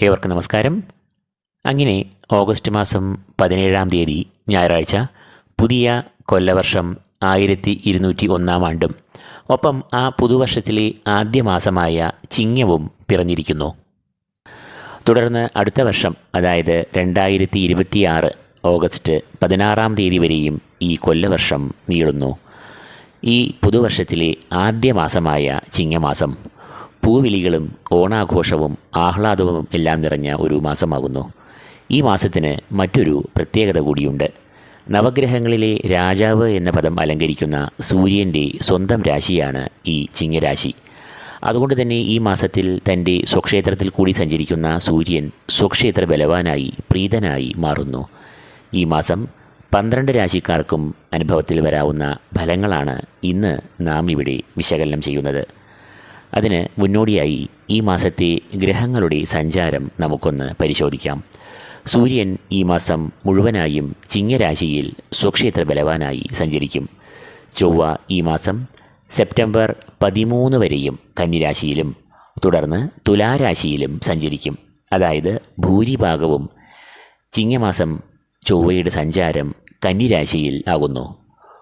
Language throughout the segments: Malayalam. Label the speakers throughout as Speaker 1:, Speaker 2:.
Speaker 1: ഏവർക്കും നമസ്കാരം. അങ്ങനെ ഓഗസ്റ്റ് മാസം പതിനേഴാം തീയതി ഞായറാഴ്ച പുതിയ കൊല്ലവർഷം ആയിരത്തി ഇരുന്നൂറ്റി ഒന്നാം ആണ്ടും ഒപ്പം ആ പുതുവർഷത്തിലെ ആദ്യ മാസമായ ചിങ്ങവും പിറന്നിരിക്കുന്നു. തുടർന്ന് അടുത്ത വർഷം അതായത് രണ്ടായിരത്തി ഇരുപത്തിയാറ് ഓഗസ്റ്റ് പതിനാറാം തീയതി വരെയും ഈ കൊല്ലവർഷം നീളുന്നു. ഈ പുതുവർഷത്തിലെ ആദ്യ മാസമായ ചിങ്ങമാസം പൂവിളികളും ഓണാഘോഷവും ആഹ്ലാദവും എല്ലാം നിറഞ്ഞ ഒരു മാസമാകുന്നു. ഈ മാസത്തിന് മറ്റൊരു പ്രത്യേകത കൂടിയുണ്ട്. നവഗ്രഹങ്ങളിലെ രാജാവ് എന്ന പദം അലങ്കരിക്കുന്ന സൂര്യന്റെ സ്വന്തം രാശിയാണ് ഈ ചിങ്ങരാശി. അതുകൊണ്ട് തന്നെ ഈ മാസത്തിൽ തന്റെ സ്വക്ഷേത്രത്തിൽ കൂടി സഞ്ചരിക്കുന്ന സൂര്യൻ സ്വക്ഷേത്ര ബലവാനായി പ്രീതനായി മാറുന്നു. ഈ മാസം പന്ത്രണ്ട് രാശിക്കാർക്കും അനുഭവത്തിൽ വരാവുന്ന ഫലങ്ങളാണ് ഇന്ന് നാം ഇവിടെ വിശകലനം ചെയ്യുന്നത്. അതിന് മുന്നോടിയായി ഈ മാസത്തെ ഗ്രഹങ്ങളുടെ സഞ്ചാരം നമുക്കൊന്ന് പരിശോധിക്കാം. സൂര്യൻ ഈ മാസം മുഴുവനായും ചിങ്ങരാശിയിൽ സ്വക്ഷേത്ര ബലവാനായി സഞ്ചരിക്കും. ചൊവ്വ ഈ മാസം സെപ്റ്റംബർ പതിമൂന്ന് വരെയും കന്നിരാശിയിലും തുടർന്ന് തുലാരാശിയിലും സഞ്ചരിക്കും. അതായത് ഭൂരിഭാഗവും ചിങ്ങമാസം ചൊവ്വയുടെ സഞ്ചാരം കന്നിരാശിയിൽ ആകുന്നു.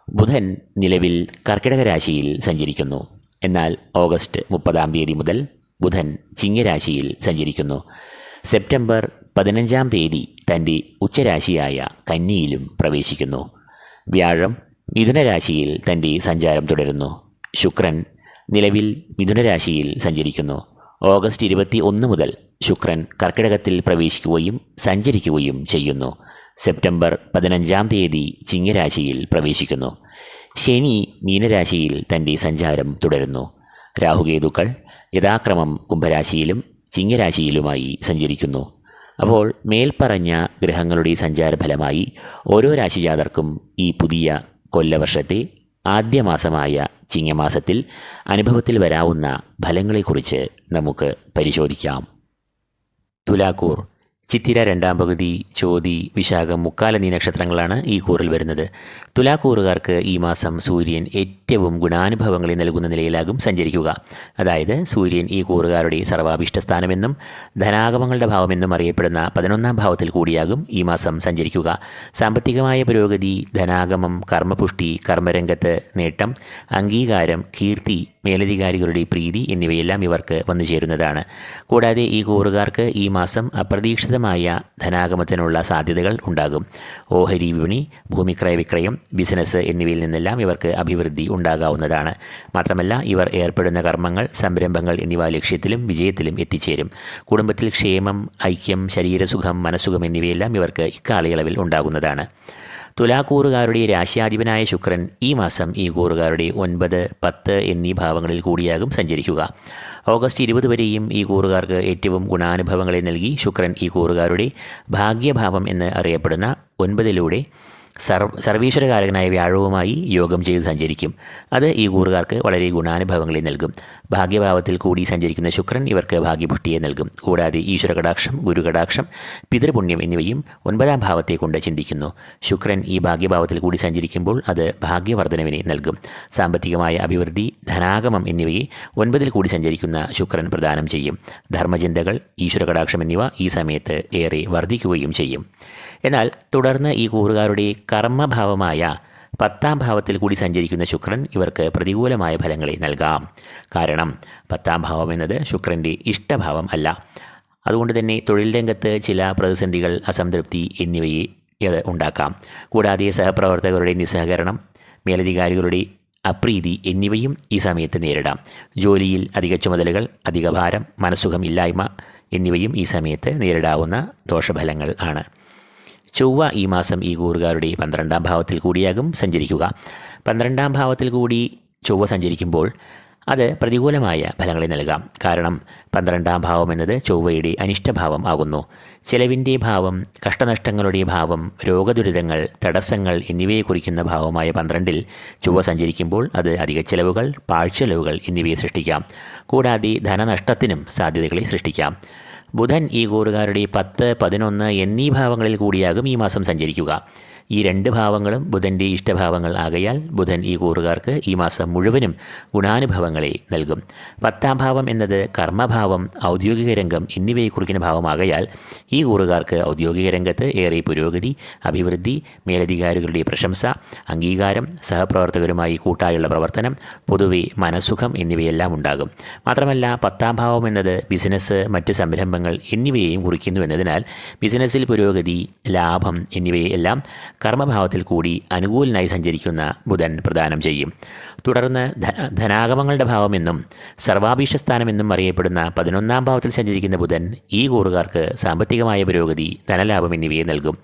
Speaker 1: ബുധൻ നിലവിൽ കർക്കിടക രാശിയിൽ സഞ്ചരിക്കുന്നു. എന്നാൽ ഓഗസ്റ്റ് മുപ്പതാം തീയതി മുതൽ ബുധൻ ചിങ്ങരാശിയിൽ സഞ്ചരിക്കുന്നു. സെപ്റ്റംബർ പതിനഞ്ചാം തീയതി തന്റെ ഉച്ചരാശിയായ കന്നിയിലും പ്രവേശിക്കുന്നു. വ്യാഴം മിഥുനരാശിയിൽ തന്റെ സഞ്ചാരം തുടരുന്നു. ശുക്രൻ നിലവിൽ മിഥുനരാശിയിൽ സഞ്ചരിക്കുന്നു. ഓഗസ്റ്റ് ഇരുപത്തി ഒന്ന് മുതൽ ശുക്രൻ കർക്കിടകത്തിൽ പ്രവേശിക്കുകയും സഞ്ചരിക്കുകയും ചെയ്യുന്നു. സെപ്റ്റംബർ പതിനഞ്ചാം തീയതി ചിങ്ങരാശിയിൽ പ്രവേശിക്കുന്നു. ശനി മീനരാശിയിൽ തന്റെ സഞ്ചാരം തുടരുന്നു. രാഹുകേതുക്കൾ യഥാക്രമം കുംഭരാശിയിലും ചിങ്ങരാശിയിലുമായി സഞ്ചരിക്കുന്നു. അപ്പോൾ മേൽപ്പറഞ്ഞ ഗ്രഹങ്ങളുടെ സഞ്ചാരഫലമായി ഓരോ രാശിജാതർക്കും ഈ പുതിയ കൊല്ലവർഷത്തെ ആദ്യ മാസമായ ചിങ്ങമാസത്തിൽ അനുഭവത്തിൽ വരാവുന്ന ഫലങ്ങളെക്കുറിച്ച് നമുക്ക് പരിശോധിക്കാം. തുലാക്കൂർ ചിത്തിര രണ്ടാം പകുതി ചോതി വിശാഖം മുക്കാല എന്നീ നക്ഷത്രങ്ങളാണ് ഈ കൂറിൽ വരുന്നത്. തുലാക്കൂറുകാർക്ക് ഈ മാസം സൂര്യൻ ഏറ്റവും ഗുണാനുഭവങ്ങളെ നൽകുന്ന നിലയിലാകും സഞ്ചരിക്കുക. അതായത് സൂര്യൻ ഈ കൂറുകാരുടെ സർവാഭിഷ്ട സ്ഥാനമെന്നും ധനാഗമങ്ങളുടെ ഭാവമെന്നും അറിയപ്പെടുന്ന പതിനൊന്നാം ഭാവത്തിൽ കൂടിയാകും ഈ മാസം സഞ്ചരിക്കുക. സാമ്പത്തികമായ പുരോഗതി ധനാഗമം കർമ്മപുഷ്ടി കർമ്മരംഗത്ത് നേട്ടം അംഗീകാരം കീർത്തി മേലധികാരികളുടെ പ്രീതി എന്നിവയെല്ലാം ഇവർക്ക് വന്നു ചേരുന്നതാണ്. കൂടാതെ ഈ കൂറുകാർക്ക് ഈ മാസം അപ്രതീക്ഷിതമായ ധനാഗമത്തിനുള്ള സാധ്യതകൾ ഉണ്ടാകും. ഓഹരി വിപണി ഭൂമിക്രയ വിക്രയം ബിസിനസ് എന്നിവയിൽ നിന്നെല്ലാം ഇവർക്ക് അഭിവൃദ്ധി ഉണ്ടാകാവുന്നതാണ്. മാത്രമല്ല ഇവർ ഏർപ്പെടുന്ന കർമ്മങ്ങൾ സംരംഭങ്ങൾ എന്നിവ ലക്ഷ്യത്തിലും വിജയത്തിലും എത്തിച്ചേരും. കുടുംബത്തിൽ ക്ഷേമം ഐക്യം ശരീരസുഖം മനസ്സുഖം എന്നിവയെല്ലാം ഇവർക്ക് ഇക്കാലയളവിൽ ഉണ്ടാകുന്നതാണ്. തുലാക്കൂറുകാരുടെ രാശ്യാധിപനായ ശുക്രൻ ഈ മാസം ഈ കൂറുകാരുടെ ഒൻപത് പത്ത് എന്നീ ഭാവങ്ങളിൽ കൂടിയാകും സഞ്ചരിക്കുക. ഓഗസ്റ്റ് ഇരുപത് വരെയും ഈ കൂറുകാർക്ക് ഏറ്റവും ഗുണാനുഭവങ്ങളെ നൽകി ശുക്രൻ ഈ കൂറുകാരുടെ ഭാഗ്യഭാവം എന്ന് അറിയപ്പെടുന്ന ഒൻപതിലൂടെ സർവ സർവീശ്വരകാരകനായ വ്യാഴവുമായി യോഗം ചെയ്ത് സഞ്ചരിക്കും. അത് ഈ കൂറുകാർക്ക് വളരെ ഗുണാനുഭവങ്ങളെ നൽകും. ഭാഗ്യഭാവത്തിൽ കൂടി സഞ്ചരിക്കുന്ന ശുക്രൻ ഇവർക്ക് ഭാഗ്യപുഷ്ടിയെ നൽകും. കൂടാതെ ഈശ്വര കടാക്ഷം ഗുരുകടാക്ഷം പിതൃപുണ്യം എന്നിവയും ഒൻപതാം ഭാവത്തെ കൊണ്ട് ചിന്തിക്കുന്നു. ശുക്രൻ ഈ ഭാഗ്യഭാവത്തിൽ കൂടി സഞ്ചരിക്കുമ്പോൾ അത് ഭാഗ്യവർദ്ധനവിനെ നൽകും. സാമ്പത്തികമായ അഭിവൃദ്ധി ധനാഗമം എന്നിവയെ ഒൻപതിൽ കൂടി സഞ്ചരിക്കുന്ന ശുക്രൻ പ്രദാനം ചെയ്യും. ധർമ്മചിന്തകൾ ഈശ്വര കടാക്ഷം എന്നിവ ഈ സമയത്ത് ഏറെ വർദ്ധിക്കുകയും ചെയ്യും. എന്നാൽ തുടർന്ന് ഈ കൂറുകാരുടെ കർമ്മഭാവമായ പത്താം ഭാവത്തിൽ കൂടി സഞ്ചരിക്കുന്ന ശുക്രൻ ഇവർക്ക് പ്രതികൂലമായ ഫലങ്ങളെ നൽകാം. കാരണം പത്താം ഭാവം എന്നത് ശുക്രന്റെ ഇഷ്ടഭാവം അല്ല. അതുകൊണ്ട് തന്നെ തൊഴിൽ രംഗത്ത് ചില പ്രതിസന്ധികൾ അസംതൃപ്തി എന്നിവയെ ഉണ്ടാക്കാം. കൂടാതെ സഹപ്രവർത്തകരുടെ നിസ്സഹകരണം മേലധികാരികളുടെ അപ്രീതി എന്നിവയും ഈ സമയത്ത് നേരിടാം. ജോലിയിൽ അധിക ചുമതലകൾ അധിക ഭാരം മനസ്സുഖം ഇല്ലായ്മ എന്നിവയും ഈ സമയത്ത് നേരിടാവുന്ന ദോഷഫലങ്ങൾ ആണ്. ചൊവ്വ ഈ മാസം ഈ കൂറുകാരുടെ പന്ത്രണ്ടാം ഭാവത്തിൽ കൂടിയാകും സഞ്ചരിക്കുക. പന്ത്രണ്ടാം ഭാവത്തിൽ കൂടി ചൊവ്വ സഞ്ചരിക്കുമ്പോൾ അത് പ്രതികൂലമായ ഫലങ്ങളെ നൽകാം. കാരണം പന്ത്രണ്ടാം ഭാവം എന്നത് ചൊവ്വയുടെ അനിഷ്ടഭാവം ആകുന്നു. ചെലവിന്റെ ഭാവം കഷ്ടനഷ്ടങ്ങളുടെ ഭാവം രോഗദുരിതങ്ങൾ തടസ്സങ്ങൾ എന്നിവയെ കുറിക്കുന്ന ഭാവമായ പന്ത്രണ്ടിൽ ചൊവ്വ സഞ്ചരിക്കുമ്പോൾ അത് അധിക ചെലവുകൾ പാഴ്ചെലവുകൾ എന്നിവയെ സൃഷ്ടിക്കാം. കൂടാതെ ധനനഷ്ടത്തിനും സാധ്യതകളെ സൃഷ്ടിക്കാം. ബുധൻ ഈ കൂറുകാരുടെ പത്ത് പതിനൊന്ന് എന്നീ ഭാവങ്ങളിൽ കൂടിയാകും ഈ മാസം സഞ്ചരിക്കുക. ഈ രണ്ട് ഭാവങ്ങളും ബുധന്റെ ഇഷ്ടഭാവങ്ങൾ ആകയാൽ ബുധൻ ഈ കൂറുകാർക്ക് ഈ മാസം മുഴുവനും ഗുണാനുഭവങ്ങളെ നൽകും. പത്താം ഭാവം എന്നത് കർമ്മഭാവം ഔദ്യോഗിക രംഗം എന്നിവയെ കുറിക്കുന്ന ഭാവമാകയാൽ ഈ കൂറുകാർക്ക് ഔദ്യോഗിക രംഗത്ത് ഏറെ പുരോഗതി അഭിവൃദ്ധി മേലധികാരികളുടെ പ്രശംസ അംഗീകാരം സഹപ്രവർത്തകരുമായി കൂട്ടായുള്ള പ്രവർത്തനം പൊതുവെ മനസുഖം എന്നിവയെല്ലാം ഉണ്ടാകും. മാത്രമല്ല പത്താം ഭാവം എന്നത് ബിസിനസ് മറ്റ് സംരംഭങ്ങൾ എന്നിവയെയും കുറിക്കുന്നു എന്നതിനാൽ ബിസിനസ്സിൽ പുരോഗതി ലാഭം എന്നിവയെല്ലാം കർമ്മഭാവത്തിൽ കൂടി അനുകൂലനായി സഞ്ചരിക്കുന്ന ബുധൻ പ്രദാനം ചെയ്യും. തുടർന്ന് ധനാഗമങ്ങളുടെ ഭാവമെന്നും സർവാഭീഷ്ടസ്ഥാനമെന്നും അറിയപ്പെടുന്ന പതിനൊന്നാം ഭാവത്തിൽ സഞ്ചരിക്കുന്ന ബുധൻ ഈ കൂറുകാർക്ക് സാമ്പത്തികമായ പുരോഗതി ധനലാഭം എന്നിവയെ നൽകും.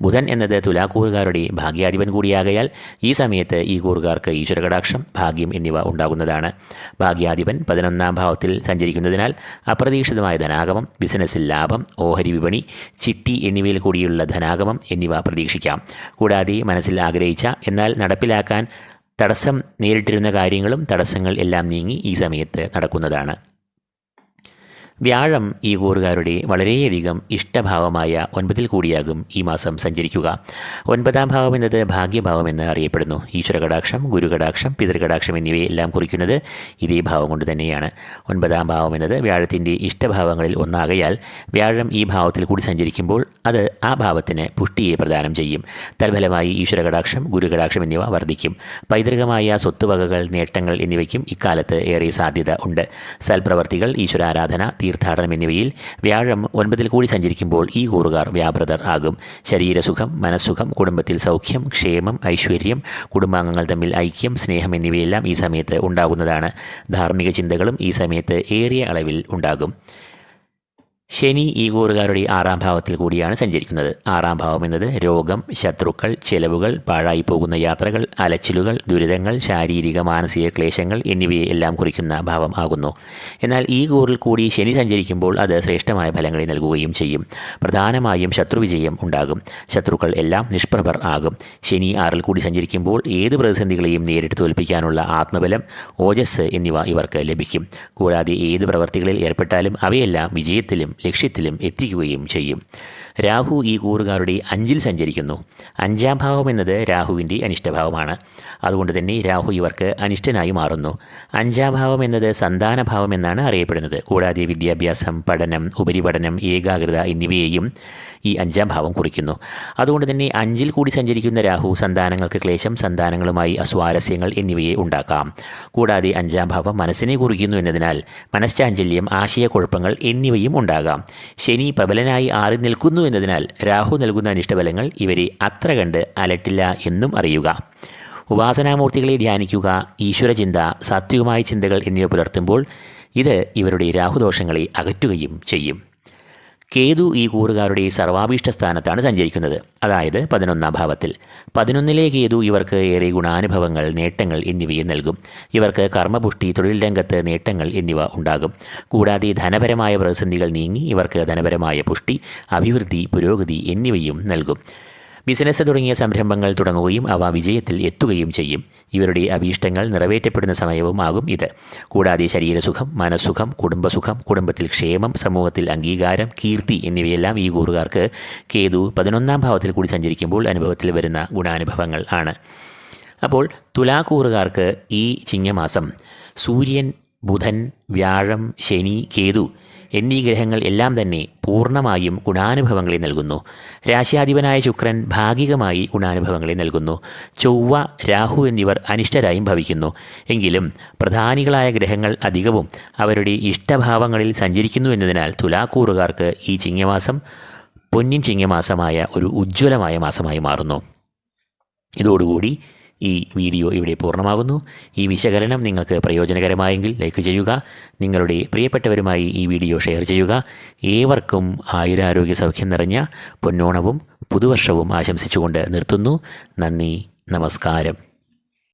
Speaker 1: ബുധൻ എന്നത് തുലാക്കൂറുകാരുടെ ഭാഗ്യാധിപൻ കൂടിയാകയാൽ ഈ സമയത്ത് ഈ കൂറുകാർക്ക് ഈശ്വരകടാക്ഷം ഭാഗ്യം എന്നിവ ഉണ്ടാകുന്നതാണ്. ഭാഗ്യാധിപൻ പതിനൊന്നാം ഭാവത്തിൽ സഞ്ചരിക്കുന്നതിനാൽ അപ്രതീക്ഷിതമായ ധനാഗമം ബിസിനസ്സിൽ ലാഭം ഓഹരി വിപണി ചിട്ടി എന്നിവയിൽ കൂടിയുള്ള ധനാഗമം എന്നിവ പ്രതീക്ഷിക്കാം. കൂടാതെ മനസ്സിൽ ആഗ്രഹിച്ച എന്നാൽ നടപ്പിലാക്കാൻ തടസ്സം നേരിട്ടിരുന്ന കാര്യങ്ങളും തടസ്സങ്ങൾ എല്ലാം നീങ്ങി ഈ സമയത്ത് നടക്കുന്നതാണ്. വ്യാഴം ഈ കൂറുകാരുടെ വളരെയധികം ഇഷ്ടഭാവമായ ഒൻപതിൽ കൂടിയാകും ഈ മാസം സഞ്ചരിക്കുക. ഒൻപതാം ഭാവം എന്നത് ഭാഗ്യഭാവം എന്ന് അറിയപ്പെടുന്നു. ഈശ്വരകടാക്ഷം ഗുരുകടാക്ഷം പിതൃകടാക്ഷം എന്നിവയെല്ലാം കുറിക്കുന്നത് ഇതേ ഭാവം കൊണ്ട് തന്നെയാണ്. ഒൻപതാം ഭാവം എന്നത് വ്യാഴത്തിന്റെ ഇഷ്ടഭാവങ്ങളിൽ ഒന്നാകയാൽ വ്യാഴം ഈ ഭാവത്തിൽ കൂടി സഞ്ചരിക്കുമ്പോൾ അത് ആ ഭാവത്തിന് പുഷ്ടിയെ പ്രദാനം ചെയ്യും. തൽഫലമായി ഈശ്വരകടാക്ഷം ഗുരുകടാക്ഷം എന്നിവ വർദ്ധിക്കും. പൈതൃകമായ സ്വത്തുവകകൾ നേട്ടങ്ങൾ എന്നിവയ്ക്കും ഇക്കാലത്ത് ഏറെ സാധ്യത ഉണ്ട്. സൽപ്രവർത്തികൾ ഈശ്വരാരാധന തീർത്ഥാടനം എന്നിവയിൽ വ്യാഴം ഒൻപതിൽ കൂടി സഞ്ചരിക്കുമ്പോൾ ഈ കൂറുകാർ വ്യാപൃതർ ആകും. ശരീരസുഖം മനസ്സുഖം കുടുംബത്തിൽ സൗഖ്യം ക്ഷേമം ഐശ്വര്യം കുടുംബാംഗങ്ങൾ തമ്മിൽ ഐക്യം സ്നേഹം എന്നിവയെല്ലാം ഈ സമയത്ത് ഉണ്ടാകുന്നതാണ്. ധാർമ്മിക ചിന്തകളും ഈ സമയത്ത് ഏറിയ അളവിൽ ഉണ്ടാകും. ശനി ഈ കൂറുകാരുടെ ആറാം ഭാവത്തിൽ കൂടിയാണ് സഞ്ചരിക്കുന്നത്. ആറാം ഭാവം എന്നത് രോഗം ശത്രുക്കൾ ചെലവുകൾ പാഴായി പോകുന്ന യാത്രകൾ അലച്ചിലുകൾ ദുരിതങ്ങൾ ശാരീരിക മാനസിക ക്ലേശങ്ങൾ എന്നിവയെ എല്ലാം കുറിക്കുന്ന ഭാവം ആകുന്നു. എന്നാൽ ഈ കൂറിൽ കൂടി ശനി സഞ്ചരിക്കുമ്പോൾ അത് ശ്രേഷ്ഠമായ ഫലങ്ങളെ നൽകുകയും ചെയ്യും. പ്രധാനമായും ശത്രുവിജയം ഉണ്ടാകും. ശത്രുക്കൾ എല്ലാം നിഷ്പ്രഭർ ആകും. ശനി ആറിൽ കൂടി സഞ്ചരിക്കുമ്പോൾ ഏത് പ്രതിസന്ധികളെയും നേരിട്ട് തോൽപ്പിക്കാനുള്ള ആത്മബലം ഓജസ് എന്നിവ ഇവർക്ക് ലഭിക്കും. കൂടാതെ ഏത് പ്രവർത്തികളിൽ ഏർപ്പെട്ടാലും അവയെല്ലാം വിജയത്തിലും ലക്ഷ്യത്തിലും എത്തിക്കുകയും ചെയ്യും. രാഹു ഈ കൂറുകാരുടെ അഞ്ചിൽ സഞ്ചരിക്കുന്നു. അഞ്ചാം ഭാവം എന്നത് രാഹുവിന്റെ അനിഷ്ടഭാവമാണ്. അതുകൊണ്ട് തന്നെ രാഹു ഇവർക്ക് അനിഷ്ടനായി മാറുന്നു. അഞ്ചാം ഭാവം എന്നത് സന്താനഭാവം എന്നാണ് അറിയപ്പെടുന്നത്. കൂടാതെ വിദ്യാഭ്യാസം പഠനം ഉപരിപഠനം ഏകാഗ്രത എന്നിവയെയും ഈ അഞ്ചാം ഭാവം കുറിക്കുന്നു. അതുകൊണ്ട് തന്നെ അഞ്ചിൽ കൂടി സഞ്ചരിക്കുന്ന രാഹു സന്താനങ്ങൾക്ക് ക്ലേശം സന്താനങ്ങളുമായി അസ്വാരസ്യങ്ങൾ എന്നിവയെ ഉണ്ടാക്കാം. കൂടാതെ അഞ്ചാം ഭാവം മനസ്സിനെ കുറിക്കുന്നു എന്നതിനാൽ മനഃശാഞ്ചല്യം ആശയക്കുഴപ്പങ്ങൾ എന്നിവയും ഉണ്ടാകാം. ശനി പ്രബലനായി ആറി നിൽക്കുന്നു എന്നതിനാൽ രാഹു നൽകുന്ന അനിഷ്ടഫലങ്ങൾ ഇവരെ അത്ര കണ്ട് അലട്ടില്ല എന്നും അറിയുക. ഉപാസനാമൂർത്തികളെ ധ്യാനിക്കുക ഈശ്വരചിന്ത സാത്വികമായ ചിന്തകൾ എന്നിവ പുലർത്തുമ്പോൾ ഇത് ഇവരുടെ രാഹുദോഷങ്ങളെ അകറ്റുകയും ചെയ്യും. കേതു ഈ കൂറുകാരുടെ സർവാഭീഷ്ട സ്ഥാനത്താണ് സഞ്ചരിക്കുന്നത്. അതായത് പതിനൊന്നാം ഭാവത്തിൽ. പതിനൊന്നിലെ കേതു ഇവർക്ക് ഏറെ ഗുണാനുഭവങ്ങൾ നേട്ടങ്ങൾ എന്നിവയെ നൽകും. ഇവർക്ക് കർമ്മപുഷ്ടി തൊഴിൽ രംഗത്ത് നേട്ടങ്ങൾ എന്നിവ ഉണ്ടാകും. കൂടാതെ ധനപരമായ പ്രതിസന്ധികൾ നീങ്ങി ഇവർക്ക് ധനപരമായ പുഷ്ടി അഭിവൃദ്ധി പുരോഗതി എന്നിവയും നൽകും. ബിസിനസ് തുടങ്ങിയ സംരംഭങ്ങൾ തുടങ്ങുകയും അവ വിജയത്തിൽ എത്തുകയും ചെയ്യും. ഇവരുടെ അഭീഷ്ടങ്ങൾ നിറവേറ്റപ്പെടുന്ന സമയവും ആകും ഇത്. കൂടാതെ ശരീരസുഖം മനസ്സുഖം കുടുംബസുഖം കുടുംബത്തിൽ ക്ഷേമം സമൂഹത്തിൽ അംഗീകാരം കീർത്തി എന്നിവയെല്ലാം ഈ കൂറുകാർക്ക് കേതു പതിനൊന്നാം ഭാവത്തിൽ കൂടി സഞ്ചരിക്കുമ്പോൾ അനുഭവത്തിൽ വരുന്ന ഗുണാനുഭവങ്ങൾ ആണ്. അപ്പോൾ തുലാക്കൂറുകാർക്ക് ഈ ചിങ്ങമാസം സൂര്യൻ ബുധൻ വ്യാഴം ശനി കേതു എന്നീ ഗ്രഹങ്ങൾ എല്ലാം തന്നെ പൂർണമായും ഗുണാനുഭവങ്ങളെ നൽകുന്നു. രാശ്യാധിപനായ ശുക്രൻ ഭാഗികമായി ഗുണാനുഭവങ്ങളെ നൽകുന്നു. ചൊവ്വ രാഹു എന്നിവർ അനിഷ്ടരായും ഭവിക്കുന്നു. എങ്കിലും പ്രധാനികളായ ഗ്രഹങ്ങൾ അധികവും അവരുടെ ഇഷ്ടഭാവങ്ങളിൽ സഞ്ചരിക്കുന്നു എന്നതിനാൽ തുലാക്കൂറുകാർക്ക് ഈ ചിങ്ങമാസം പൊന്നിൻ ചിങ്ങമാസമായ ഒരു ഉജ്ജ്വലമായ മാസമായി മാറുന്നു. ഇതോടുകൂടി ഈ വീഡിയോ ഇവിടെ പൂർണമാകുന്നു. ഈ വിശകലനം നിങ്ങൾക്ക് പ്രയോജനകരമായെങ്കിൽ ലൈക്ക് ചെയ്യുക. നിങ്ങളുടെ പ്രിയപ്പെട്ടവരുമായി ഈ വീഡിയോ ഷെയർ ചെയ്യുക. ഏവർക്കും ആയുരാരോഗ്യ സൗഖ്യം നിറഞ്ഞ പൊന്നോണവും പുതുവർഷവും ആശംസിച്ചുകൊണ്ട് നിർത്തുന്നു. നന്ദി നമസ്കാരം.